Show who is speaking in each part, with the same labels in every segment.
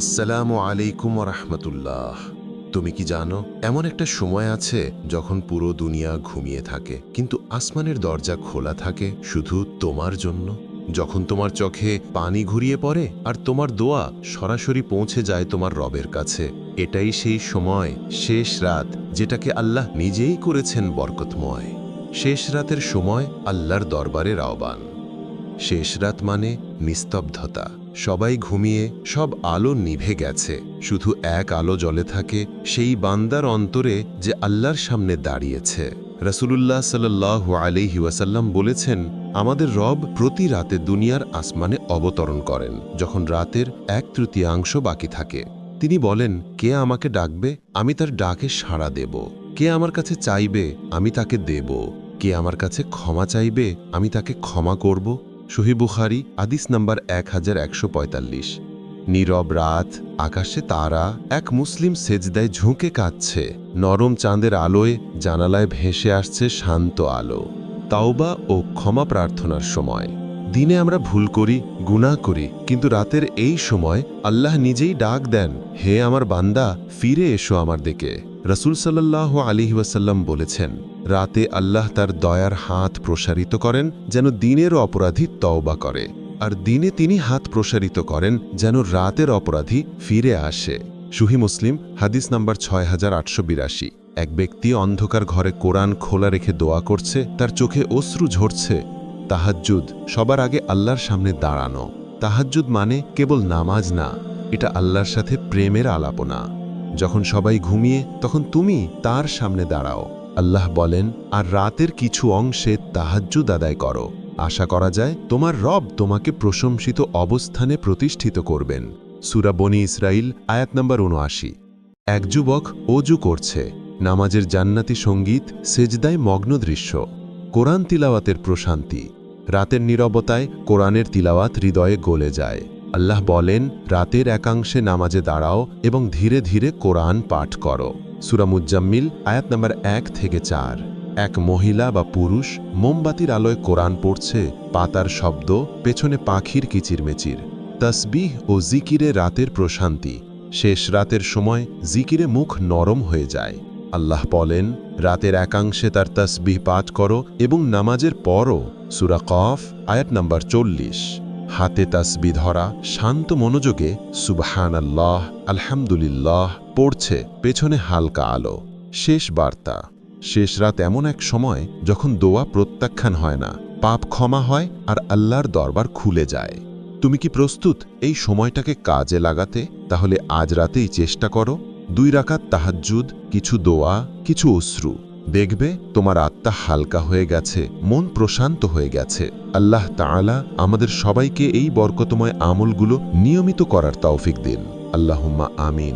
Speaker 1: আসসালামু আলাইকুম রহমতুল্লাহ তুমি কি জানো, এমন একটা সময় আছে যখন পুরো দুনিয়া ঘুমিয়ে থাকে, কিন্তু আসমানের দরজা খোলা থাকে শুধু তোমার জন্য? যখন তোমার চোখে পানি ঘুরিয়ে পড়ে আর তোমার দোয়া সরাসরি পৌঁছে যায় তোমার রবের কাছে, এটাই সেই সময়, শেষ রাত, যেটাকে আল্লাহ নিজেই করেছেন বরকতময়। শেষ রাতের সময় আল্লাহর দরবারের আহ্বান শেষ রাত মানে নিস্তব্ধতা। সবাই ঘুমিয়ে সব আলো নিভে গেছে। শুধু এক আলো জ্বলে থাকে সেই বান্দার অন্তরে যে আল্লাহর সামনে দাঁড়িয়েছে। রসুলুল্লাহ সাল্লাহ আলিহি ওয়াসাল্লাম বলেছেন, আমাদের রব প্রতি রাতে দুনিয়ার আসমানে অবতরণ করেন, যখন রাতের এক তৃতীয়াংশ বাকি থাকে। তিনি বলেন, কে আমাকে ডাকবে, আমি তার ডাকে সাড়া দেব। কে আমার কাছে চাইবে, আমি তাকে দেব। কে আমার কাছে ক্ষমা চাইবে, আমি তাকে ক্ষমা করব। শহী বুখারি আদিস নাম্বার এক হাজার একশো পঁয়তাল্লিশ। নীরব রাত, আকাশে তারা, এক মুসলিম সেজদায় ঝুঁকে কাঁদছে। নরম চাঁদের আলোয় জানালায় ভেসে আসছে শান্ত আলো। তাওবা ও ক্ষমা প্রার্থনার সময়। দিনে আমরা ভুল করি, গুনাহ করি, কিন্তু রাতের এই সময় আল্লাহ নিজেই ডাক দেন, হে আমার বান্দা, ফিরে এসো আমার দিকে। রসুল সাল্লাহ আলিহি ওয়াসাল্লাম বলেছেন রাতে আল্লাহ তার দয়ার হাত প্রসারিত করেন, যেন দিনের অপরাধী তওবা করে। আর দিনে তিনি হাত প্রসারিত করেন, যেন রাতের অপরাধী ফিরে আসে। সুহি মুসলিম, হাদিস নাম্বার ছয় হাজার আটশো বিরাশি। এক ব্যক্তি অন্ধকার ঘরে কোরআন খোলা রেখে দোয়া করছে, তার চোখে অশ্রু ঝরছে। তাহাজ্জুদ, সবার আগে আল্লাহর সামনে দাঁড়ানো। তাহাজ্জুদ মানে কেবল নামাজ না, এটা আল্লাহর সাথে প্রেমের আলাপনা। যখন সবাই ঘুমিয়ে, তখন তুমি তার সামনে দাঁড়াও। আল্লাহ বলেন, আর রাতের কিছু অংশে তাহাজ্জুদ আদায় করো। আশা করা যায়, তোমার রব তোমাকে প্রশংসিত অবস্থানে প্রতিষ্ঠিত করবেন। সুরা বনি ইসরাইল আয়াত নম্বর উনআশি এক যুবক অজু করছে। নামাজের জান্নাতি সংগীত, সেজদায় মগ্ন দৃশ্য। কোরআন তিলাওয়াতের প্রশান্তি। রাতের নীরবতায় কোরআনের তিলাওয়াত হৃদয়ে গলে যায়। আল্লাহ বলেন, রাতের একাংশে নামাজে দাঁড়াও এবং ধীরে ধীরে কোরআন পাঠ করো। সুরামুজ্জাম্মিল আয়াত নম্বর এক থেকে চার। এক মহিলা বা পুরুষ মোমবাতির আলোয় কোরআন পড়ছে, পাতার শব্দ, পেছনে পাখির কিচিরমেচির। তসবিহ ও জিকিরে রাতের প্রশান্তি। শেষ রাতের সময় জিকিরে মুখ নরম হয়ে যায়। আল্লাহ বলেন, রাতের একাংশে তার তসবিহ পাঠ করো এবং নামাজের পরও। সুরা কফ, আয়াত নাম্বার চল্লিশ। হাতে তাসবি ধরা, শান্ত মনোযোগে সুবহান আল্লাহ আলহামদুলিল্লাহ পড়ছে পেছনে হালকা আলো। শেষ বার্তা। শেষ রাত এমন এক সময় যখন দোয়া প্রত্যাখ্যান হয় না, পাপ ক্ষমা হয় আর আল্লাহর দরবার খুলে যায়। তুমি কি প্রস্তুত এই সময়টাকে কাজে লাগাতে? তাহলে আজ রাতেই চেষ্টা করো। দুই রাকাত তাহাজ্জুদ, কিছু দোয়া, কিছু অশ্রু। দেখবে তোমার আত্মা হালকা হয়ে গেছে, মন প্রশান্ত হয়ে গেছে। আল্লাহ তাআলা আমাদের সবাইকে এই বরকতময় আমলগুলো নিয়মিত করার তৌফিক দিন। আল্লাহুম্মা আমিন।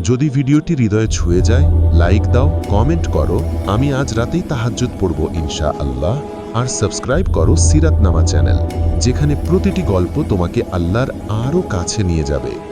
Speaker 1: যদি ভিডিওটি হৃদয়ে ছুঁয়ে যায়, লাইক দাও, কমেন্ট করো। আমি আজ রাতেই তাহাজ্জুদ পড়ব ইনশা আল্লাহ আর সাবস্ক্রাইব করো সিরাতনামা চ্যানেল, যেখানে প্রতিটি গল্প তোমাকে আল্লাহর আরও কাছে নিয়ে যাবে।